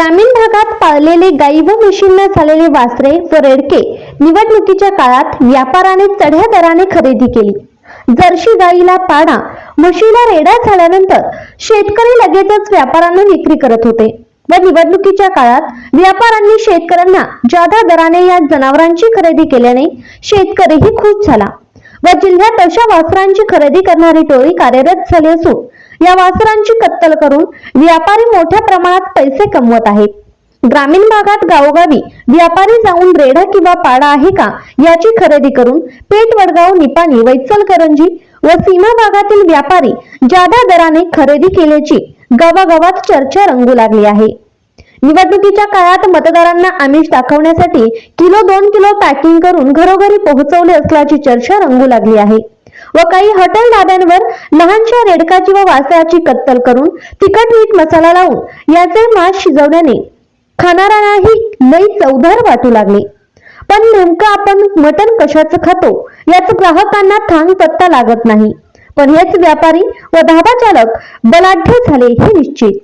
ग्रामीण भागात पाळलेले गाई व म्हशींना झालेले वासरे व रेडके निवडणुकीच्या काळात व्यापाराने चढ्या दराने खरेदी केली. जर्शी गाईला पाडा म्हशीला रेडा झाल्यानंतर शेतकरी लगेचच व्यापाऱ्यांना विक्री करत होते व निवडणुकीच्या काळात व्यापाऱ्यांनी शेतकऱ्यांना जादा दराने या जनावरांची खरेदी केल्याने शेतकरीही खुश झाला. व जिल्ह्यात अशा वासरांची खरेदी करणारी टोळी कार्यरत झाली असून या वासरांची कत्तल करून व्यापारी मोठ्या प्रमाणात पैसे कमवत आहेत. ग्रामीण भागात गावोगावी व्यापारी जाऊन रेढा किंवा पाडा आहे का याची खरेदी करून पेठ वडगाव निपाणी वैचलकरंजी व सीमा भागातील व्यापारी जादा दराने खरेदी केल्याची गावागावात चर्चा रंगू लागली आहे. निवडणुकीच्या काळात मतदारांना आमिष दाखवण्यासाठी किलो दोन किलो पॅकिंग करून घरोघरी पोहोचवले असल्याची चर्चा रंगू लागली आहे. व काही हॉटेल ढाब्यांवर लहानशा रेडकाची व वासराची कत्तल करून तिखट मीठ मसाला लावून याचे मांस शिजवल्याने खाणाऱ्यांनाही लई चवदार वाटू लागले. पण नेमकं आपण मटण कशाचं खातो याच ग्राहकांना थांग पत्ता लागत नाही. पण हेच व्यापारी व धाबा चालक बलाढ्य झाले हे निश्चित.